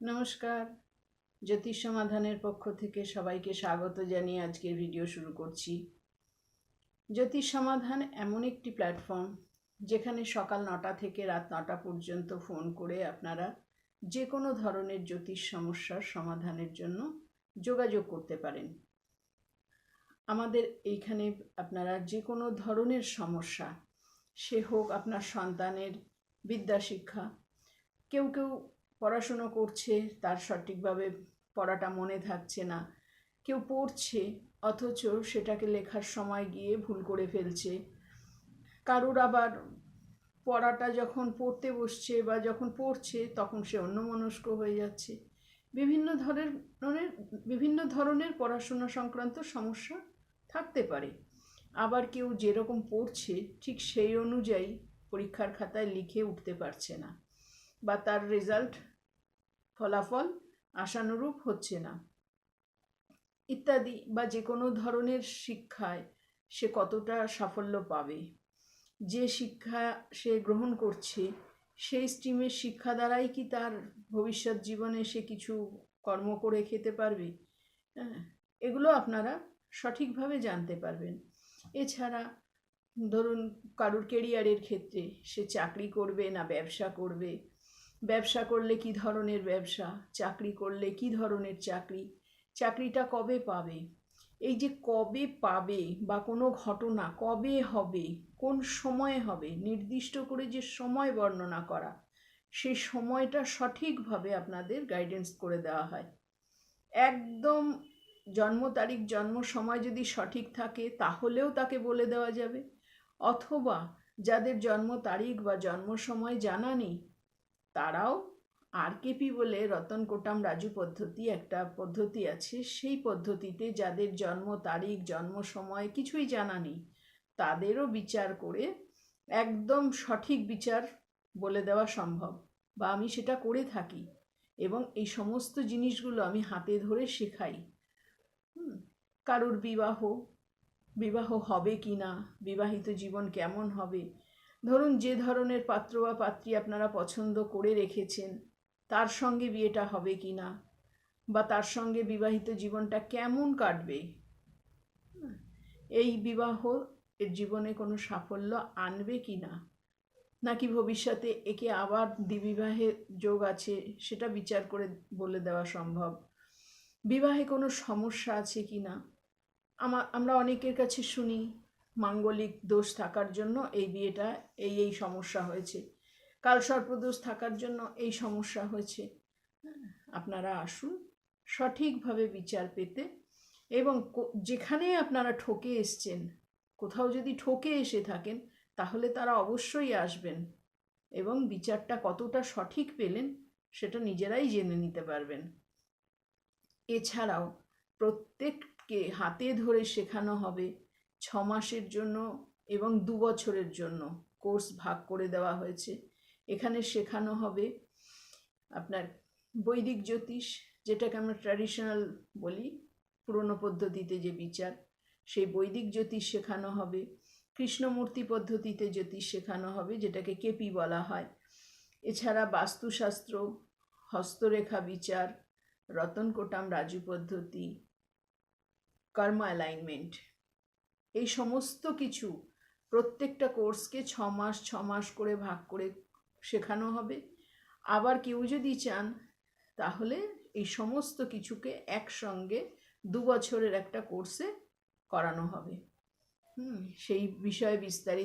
নমস্কার। জ্যোতিষ সমাধানের পক্ষ থেকে সবাইকে স্বাগত জানিয়ে আজকের ভিডিও শুরু করছি। জ্যোতিষ সমাধান এমন একটি প্ল্যাটফর্ম যেখানে সকাল নটা থেকে রাত নটা পর্যন্ত ফোন করে আপনারা যে কোনো ধরনের জ্যোতিষ সমস্যার সমাধানের জন্য যোগাযোগ করতে পারেন। আমাদের এইখানে আপনারা যে কোনো ধরনের সমস্যা, সে হোক আপনার সন্তানের বিদ্যা শিক্ষা কেউ কেউ পড়াশুনো করছে, তার সঠিকভাবে পড়াটা মনে থাকছে না। কেউ পড়ছে, অথচ সেটাকে লেখার সময় গিয়ে ভুল করে ফেলছে। কারুর আবার পড়াটা যখন পড়তে বসছে বা যখন পড়ছে, তখন সে অন্যমনস্ক হয়ে যাচ্ছে। বিভিন্ন ধরনের বিভিন্ন ধরনের পড়াশোনা সংক্রান্ত সমস্যা থাকতে পারে। আবার কেউ যেরকম পড়ছে, ঠিক সেই অনুযায়ী পরীক্ষার খাতায় লিখে উঠতে পারছে না। বা তার রেজাল্ট ফলাফল আশানুরূপ হচ্ছে না। ইত্যাদি বা যে কোনো ধরনের শিক্ষায় সে কতটা সাফল্য পাবে? যে শিক্ষা সে গ্রহণ করছে, সেই স্ট্রিমের শিক্ষা দ্বারাই কি তার ভবিষ্যৎ জীবনে সে কিছু কর্ম করে খেতে পারবে? হ্যাঁ এগুলো আপনারা সঠিকভাবে জানতে পারবেন। এছাড়া ধরুন কারুর কেরিয়ারের ক্ষেত্রে সে চাকরি করবে না ব্যবসা করবে ব্যবসা করলে কি ধরনের ব্যবসা? চাকরি করলে কি ধরনের চাকরি? চাকরিটা কবে পাবে? এই যে কবে পাবে বা কোনো ঘটনা কবে হবে? কোন সময়ে হবে? নির্দিষ্ট করে যে সময় বর্ণনা করা, সেই সময়টা সঠিকভাবে আপনাদের গাইডেন্স করে দেওয়া হয়। একদম জন্ম তারিখ, জন্ম সময় যদি সঠিক থাকে, তাহলেও তাকে বলে দেওয়া যাবে। অথবা যাদের জন্ম তারিখ বা জন্ম সময় জানা নেই তারাও আরকেপি বলে রতন কোটাম রাজু পদ্ধতি একটা পদ্ধতি আছে। সেই পদ্ধতিতে যাদের জন্ম তারিখ, জন্ম সময় কিছুই জানা নেই, তাদেরও বিচার করে একদম সঠিক বিচার বলে দেওয়া সম্ভব বা আমি সেটা করে থাকি এবং এই সমস্ত জিনিসগুলো আমি হাতে ধরে শেখাই। কারুর বিবাহ বিবাহ হবে কি না বিবাহিত জীবন কেমন হবে ধরুন যে ধরনের পাত্র বা পাত্রী আপনারা পছন্দ করে রেখেছেন, তার সঙ্গে বিয়েটা হবে কি না? বা তার সঙ্গে বিবাহিত জীবনটা কেমন কাটবে? এই বিবাহ এর জীবনে কোনো সাফল্য আনবে কি না? নাকি ভবিষ্যতে একে আবার দ্বিবিবাহের যোগ আছে, সেটা বিচার করে বলে দেওয়া সম্ভব? বিবাহে কোনো সমস্যা আছে কি না? আমার আমরা অনেকের কাছে শুনি মাঙ্গলিক দোষ থাকার জন্য এই বিয়েটা, এই এই সমস্যা হয়েছে। কাল কালসর্পদোষ থাকার জন্য এই সমস্যা হয়েছে। আপনারা আসুন, সঠিকভাবে বিচার পেতে এবং যেখানে আপনারা ঠকে এসছেন, কোথাও যদি ঠকে এসে থাকেন, তাহলে তারা অবশ্যই আসবেন এবং বিচারটা কতটা সঠিক পেলেন, সেটা নিজেরাই জেনে নিতে পারবেন। এছাড়াও প্রত্যেককে হাতে ধরে শেখানো হবে ছ মাসের জন্য এবং দু বছরের জন্য কোর্স ভাগ করে দেওয়া হয়েছে। এখানে শেখানো হবে আপনার বৈদিক জ্যোতিষ, যেটাকে আমরা ট্র্যাডিশনাল বলি, পুরনো পদ্ধতিতে যে বিচার, সেই বৈদিক জ্যোতিষ শেখানো হবে। কৃষ্ণমূর্তি পদ্ধতিতে জ্যোতিষ শেখানো হবে, যেটাকে কেপি বলা হয়। এছাড়া বাস্তুশাস্ত্র, হস্তরেখা বিচার, রতন কোটাম রাজু পদ্ধতি, কর্ম অ্যালাইনমেন্ট এই সমস্ত কিছু প্রত্যেকটা কোর্সকে ছ মাস ছ মাস করে ভাগ করে শেখানো হবে। আবার কেউ যদি চান, তাহলে এই সমস্ত কিছুকে একসঙ্গে দু বছরের একটা কোর্সে করানো হবে। হুম, সেই বিষয়ে বিস্তারিত